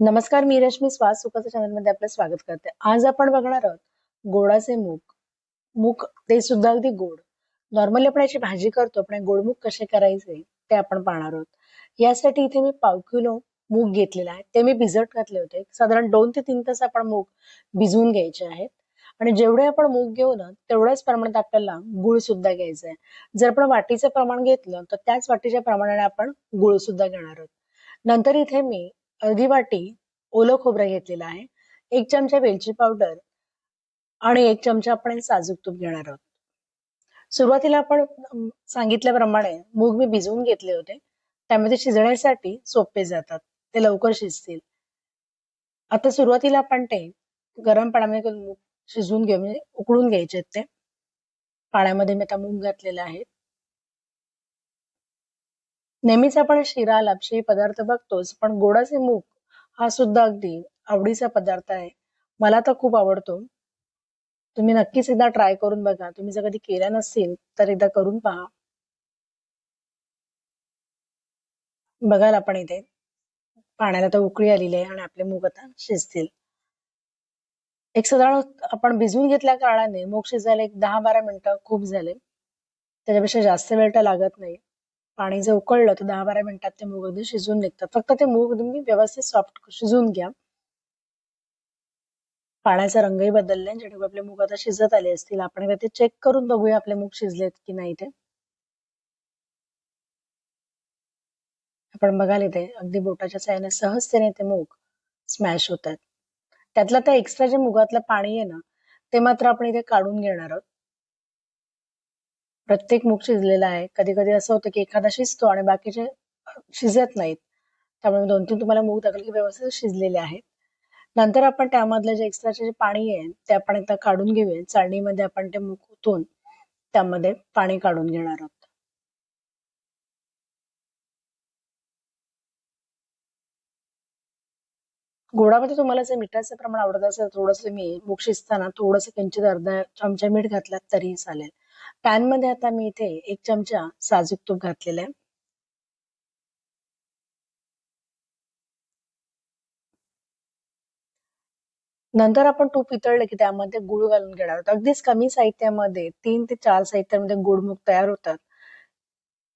नमस्कार मी रश्मी स्वाद सुखाच्या चॅनलमध्ये आपलं स्वागत करते. आज आपण बघणार आहोत गोडाचे मूग. मूग ते सुद्धा अगदी गोड. नॉर्मली आपण याची भाजी करतो पण गोड मूग कसे करायचे ते आपण पाहणार आहोत. यासाठी इथे मी पाव किलो मूग घेतलेला आहे. ते मी भिजत घातले होते. साधारण दोन ते तीन तास आपण मूग भिजवून घ्यायचे आहेत. आणि जेवढे आपण मूग घेऊ ना तेवढ्याच प्रमाणात आपल्याला गुळ सुद्धा घ्यायचा आहे. जर आपण वाटीचं प्रमाण घेतलं तर त्याच वाटीच्या प्रमाणाने आपण गुळ सुद्धा घेणार आहोत. नंतर इथे मी अर्धी वाटी ओलं खोबरं घेतलेलं आहे. एक चमचा वेलची पावडर आणि एक चमचा आपण साजूक तूप घेणार आहोत. सुरुवातीला आपण सांगितल्याप्रमाणे मूग मी भिजवून घेतले होते. त्यामध्ये शिजण्यासाठी सोपे जातात. ते लवकर शिजतील. आता सुरुवातीला आपण ते गरम पाण्यामध्ये मूग शिजवून घेऊ म्हणजे उकळून घ्यायचे ते. पाण्यामध्ये मी आता मूग घातलेले आहेत नेहमीच आपण शिरा लापशी पदार्थ बघतोच पण गोडाचे मूग हा सुद्धा अगदी आवडीचा पदार्थ आहे. मला तर खूप आवडतो. तुम्ही नक्कीच एकदा ट्राय करून बघा. तुम्ही जर कधी केला नसेल तर एकदा करून पहा. बघाल आपण इथे. पाण्याला तर उकळी आलेली आहे आणि आपले मूग आता शिजतील. एक साधारण आपण भिजवून घेतल्या कारणाने मूग शिजायला एक दहा बारा मिनिटं खूप झाले. त्याच्यापेक्षा जास्त वेळ तर लागत नाही. पाणी जर उकळलं तर दहा बारा मिनिटात ते मूग अगदी शिजून निघतात. फक्त ते मूग तुम्ही व्यवस्थित सॉफ्ट शिजून घ्या. पाण्याचा रंगही बदलले जेणेकरून आपले मूग आता शिजत आले असतील. आपण ते चेक करून बघूया आपले मूग शिजलेत की नाही ते. आपण बघाल इथे अगदी बोटाच्या साह्याने सहजतेने ते मूग स्मॅश होतात. त्यातलं त्या एक्स्ट्रा जे मुगातलं पाणी आहे ना ते मात्र आपण इथे काढून घेणार आहोत. प्रत्येक मूग शिजलेला आहे. कधी कधी असं होतं की एखादा शिजतो आणि बाकीचे शिजत नाहीत. त्यामुळे दोन तीन तुम्हाला मूग दाखल की व्यवस्थित शिजलेले आहेत. नंतर आपण त्यामधलं जे एक्स्ट्राचे जे पाणी आहे ते आपण एकदा काढून घेऊया. चाळणीमध्ये आपण ते मूग ओतून त्यामध्ये पाणी काढून घेणार आहोत. गोडामध्ये तुम्हाला जर मिठाचं प्रमाण आवडत असेल थोडस मी मूग शिजताना थोडस किंचित अर्धा चमचा मीठ घातलात तरीही चालेल. पॅनमध्ये आता मी इथे एक चमचा साजूक तूप घातलेला आहे. नंतर आपण तूप पितळलं की त्यामध्ये गुळ घालून घेणार आहोत. अगदीच कमी साहित्यामध्ये तीन ते चार साहित्यामध्ये गुळमुख तयार होतात.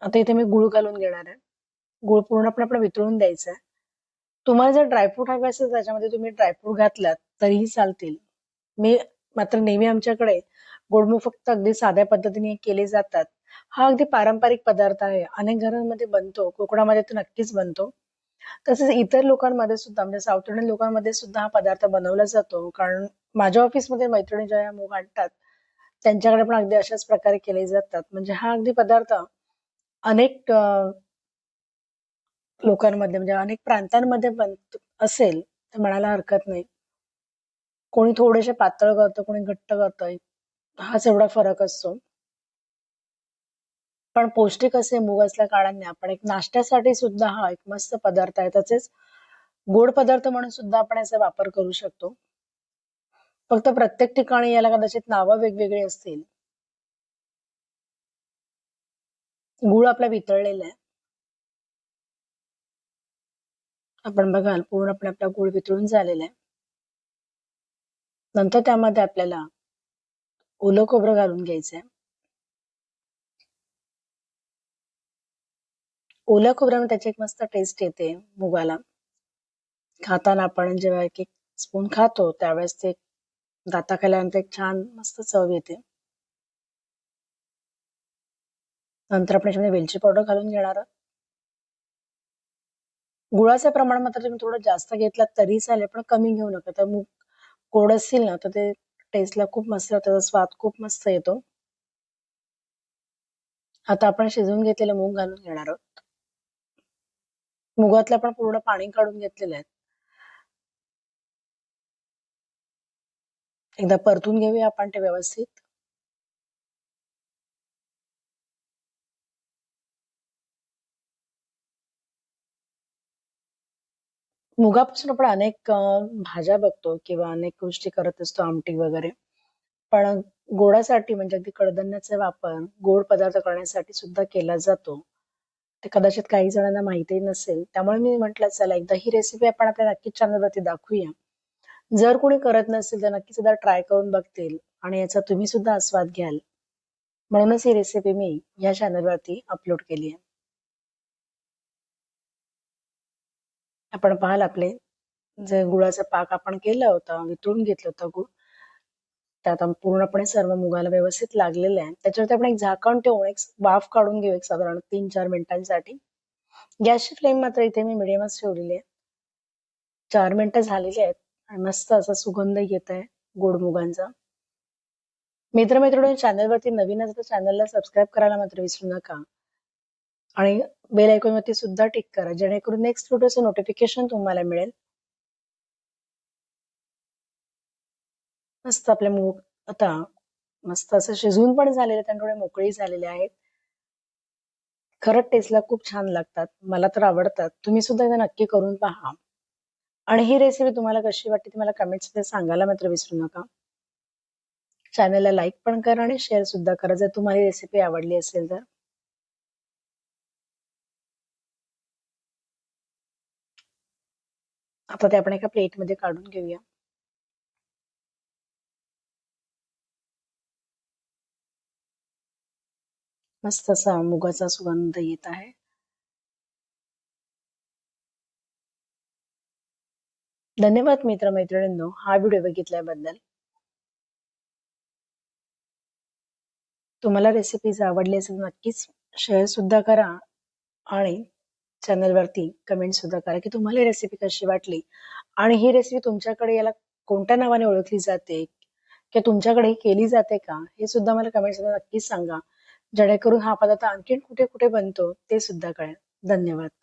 आता इथे मी गुळ घालून घेणार आहे. गुळ पूर्णपणे आपण वितळून द्यायचा आहे तुम्हाला जर ड्रायफ्रूट हवे असेल त्याच्यामध्ये तुम्ही ड्रायफ्रूट घातलात तरीही चालतील. मी मात्र नेहमी आमच्याकडे गोडमू फक्त अगदी साध्या पद्धतीने केले जातात. हा अगदी पारंपरिक पदार्थ आहे. अनेक घरांमध्ये बनतो. कोकणामध्ये तो नक्कीच बनतो. तसेच इतर लोकांमध्ये सुद्धा म्हणजे साऊथ इंडियन लोकांमध्ये सुद्धा हा पदार्थ बनवला जातो. कारण माझ्या ऑफिसमध्ये मैत्रिणी ज्या मूग आणतात त्यांच्याकडे पण अगदी अशाच प्रकारे केले जातात. म्हणजे हा अगदी पदार्थ अनेक लोकांमध्ये म्हणजे अनेक प्रांतांमध्ये बन असेल तर म्हणायला हरकत नाही. कोणी थोडेसे पातळ करतं कोणी घट्ट करतं हाच एवढा फरक असतो. पण पौष्टिक असे मूग असल्या कारणाने आपण एक नाश्त्यासाठी सुद्धा हा एक मस्त पदार्थ आहे. तसेच गोड पदार्थ म्हणून सुद्धा आपण याचा वापर करू शकतो. फक्त प्रत्येक ठिकाणी याला कदाचित नावं वेगवेगळी असतील. गुळ आपला वितळलेला आहे. आपण बघाल पूर्णपणे आपला गुळ वितळून झालेला आहे. नंतर त्यामध्ये आपल्याला ओलं खोबरं घालून घ्यायचंय. ओल्या खोबऱ्यामध्ये त्याची एक मस्त टेस्ट येते मुगाला. खाताना आपण जेव्हा एक एक स्पून खातो त्यावेळेस ते दाता खाल्यानंतर एक छान मस्त चव येते. नंतर आपण याच्यामध्ये वेलची पावडर घालून घेणार गुळाचं प्रमाण मात्र तुम्ही थोडं जास्त घेतलं तरी चालेल पण कमी घेऊ नका. तर मूग गोड असतील ना तर ते टेस्टला खूप मस्त त्याचा स्वाद खूप मस्त येतो. आता आपण शिजवून घेतलेलं मूग घालून घेणार आहोत. मुगातलं आपण पूर्ण पाणी काढून घेतलेलं आहे. एकदा परतून घेऊया आपण ते व्यवस्थित. मुगापासून आपण अनेक भाज्या बघतो किंवा अनेक गोष्टी करत असतो आमटी वगैरे. पण गोडासाठी म्हणजे अगदी कडधान्याचा वापर गोड पदार्थ करण्यासाठी सुद्धा केला जातो. ते कदाचित काही जणांना माहितीही नसेल. त्यामुळे मी म्हटलं चला एकदा ही रेसिपी आपण आपल्या नक्कीच चॅनलवरती दाखवूया. जर कोणी करत नसेल तर नक्कीच एकदा ट्राय करून बघतील आणि याचा तुम्ही सुद्धा आस्वाद घ्याल. म्हणूनच ही रेसिपी मी या चॅनलवरती अपलोड केली आहे. आपण पाहाल आपले जे गुळाचा पाक आपण केला होता वितळून घेतलं होतं गुळ त्यात पूर्णपणे सर्व मुगाला व्यवस्थित लागलेलं आहे. त्याच्यावरती आपण एक झाकण ठेवून एक वाफ काढून घेऊ एक साधारण तीन चार मिनिटांसाठी. गॅसची फ्लेम मात्र इथे मी मिडियमच ठेवलेली आहे. चार मिनिटं झालेली आहेत आणि मस्त असा सुगंध येत आहे गोड मुगांचा. मित्रमैत्रिणी चॅनलवरती नवीन तर चॅनलला सबस्क्राईब करायला मात्र विसरू नका. आणि बेल आयकॉन सुद्धा टिक करा जेणेकरून नेक्स्ट व्हिडिओचं नोटिफिकेशन तुम्हाला मिळेल. मस्त आपले मूग आता मस्त असं शिजवून पण झालेले आहेत थोडे मोकळी झालेले आहेत. खरंच टेस्टला खूप छान लागतात मला तर आवडतात. तुम्ही सुद्धा एकदा नक्की करून पहा. आणि ही रेसिपी तुम्हाला कशी वाटते ती मला कमेंट्समध्ये सांगायला मात्र विसरू नका. चॅनलला लाईक पण करा आणि शेअर सुद्धा करा जर तुम्हाला रेसिपी आवडली असेल तर. आता ते आपण एका प्लेटमध्ये काढून घेऊया. मस्त असा मुगाचा सुगंध येत आहे. धन्यवाद मित्र मैत्रिणींनो हा व्हिडिओ बघितल्याबद्दल. तुम्हाला रेसिपीज आवडली असेल नक्कीच शेअर सुद्धा करा आणि चॅनलवरती कमेंट सुद्धा करा की तुम्हाला रेसिपी कशी वाटली? आणि ही रेसिपी तुमच्याकडे याला कोणत्या नावाने ओळखली जाते? किंवा तुमच्याकडे केली जाते का? हे सुद्धा मला कमेंट सुद्धा नक्कीच सांगा. जेणेकरून हा पदार्थ आणखीन कुठे कुठे बनतो ते सुद्धा कळेल. धन्यवाद.